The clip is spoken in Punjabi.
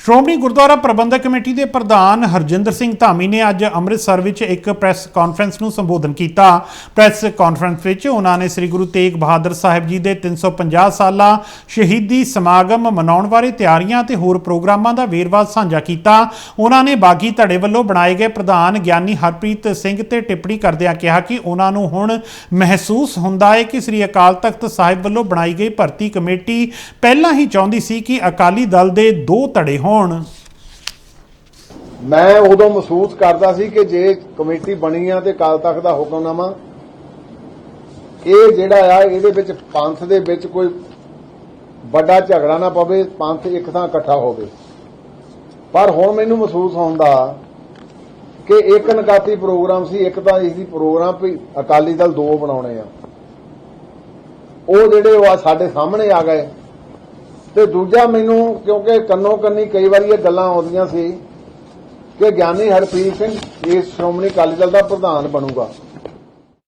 ਸ਼੍ਰੋਮਣੀ ਗੁਰਦੁਆਰਾ ਪ੍ਰਬੰਧਕ ਕਮੇਟੀ ਦੇ ਪ੍ਰਧਾਨ ਹਰਜਿੰਦਰ ਸਿੰਘ ਧਾਮੀ ਨੇ ਅੱਜ ਅੰਮ੍ਰਿਤਸਰ ਵਿੱਚ ਇੱਕ ਪ੍ਰੈਸ ਕਾਨਫਰੰਸ ਨੂੰ ਸੰਬੋਧਨ ਕੀਤਾ। ਪ੍ਰੈਸ ਕਾਨਫਰੰਸ ਵਿੱਚ ਉਹਨਾਂ ਨੇ ਸ੍ਰੀ ਗੁਰੂ ਤੇਗ ਬਹਾਦਰ ਸਾਹਿਬ ਜੀ ਦੇ 350 ਸਾਲਾ ਸ਼ਹੀਦੀ ਸਮਾਗਮ ਮਨਾਉਣ ਬਾਰੇ ਤਿਆਰੀਆਂ ਤੇ ਹੋਰ ਪ੍ਰੋਗਰਾਮਾਂ ਦਾ ਵੇਰਵਾ ਸਾਂਝਾ ਕੀਤਾ। ਉਹਨਾਂ ਨੇ ਬਾਗੀ ਧੜੇ ਵੱਲੋਂ ਬਣਾਏ ਗਏ ਪ੍ਰਧਾਨ ਗਿਆਨੀ ਹਰਪ੍ਰੀਤ ਸਿੰਘ ਤੇ ਟਿੱਪਣੀ ਕਰਦਿਆਂ ਕਿਹਾ ਕਿ ਉਹਨਾਂ ਨੂੰ ਹੁਣ ਮਹਿਸੂਸ ਹੁੰਦਾ ਹੈ ਕਿ ਸ੍ਰੀ ਅਕਾਲ ਤਖਤ ਸਾਹਿਬ ਵੱਲੋਂ ਬਣਾਈ ਗਈ ਭਰਤੀ ਕਮੇਟੀ ਪਹਿਲਾਂ ਹੀ ਚਾਹੁੰਦੀ ਸੀ ਕਿ ਅਕਾਲੀ ਦਲ ਦੇ ਦੋ ਧੜੇ ਹੋਣ। ਮੈਂ ਉਦੋਂ ਮਹਿਸੂਸ ਕਰਦਾ ਸੀ ਕਿ ਜੇ ਕਮੇਟੀ ਬਣੀ ਆ ਤੇ ਕਾਲ ਤੱਕ ਦਾ ਹੁਕਮਨਾਮਾ ਇਹ ਜਿਹੜਾ ਆ, ਇਹਦੇ ਵਿੱਚ ਪੰਥ ਦੇ ਵਿੱਚ ਕੋਈ ਵੱਡਾ ਝਗੜਾ ਨਾ ਪਵੇ, ਪੰਥ ਇੱਕ ਥਾਂ ਇਕੱਠਾ ਹੋਵੇ। ਪਰ ਹੁਣ ਮੈਨੂੰ ਮਹਿਸੂਸ ਹੁੰਦਾ ਕਿ ਇੱਕ ਨਕਾਤੀ ਪ੍ਰੋਗਰਾਮ ਸੀ, ਇੱਕ ਤਾਂ ਇਸ ਦੀ ਪ੍ਰੋਗਰਾਮ ਵੀ ਅਕਾਲੀ ਦਲ ਦੋ ਬਣਾਉਣੇ ਆ। ਉਹ ਜਿਹੜੇ ਉਹ ਆ ਸਾਡੇ ਸਾਹਮਣੇ ਆ ਗਏ। ਤੇ ਦੂਜਾ ਮੈਨੂੰ, ਕਿਉਂਕਿ ਕੰਨੋ ਕੰਨੀ ਕਈ ਵਾਰੀ ਇਹ ਗੱਲਾਂ ਆਉਂਦੀਆਂ ਸੀ, ਕਿ ਗਿਆਨੀ ਹਰਪ੍ਰੀਤ ਸਿੰਘ ਇਸ ਸ਼੍ਰੋਮਣੀ ਅਕਾਲੀ ਦਲ ਦਾ ਪ੍ਰਧਾਨ ਬਣੂਗਾ।